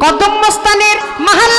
কদম মস্তানের মহল্লায়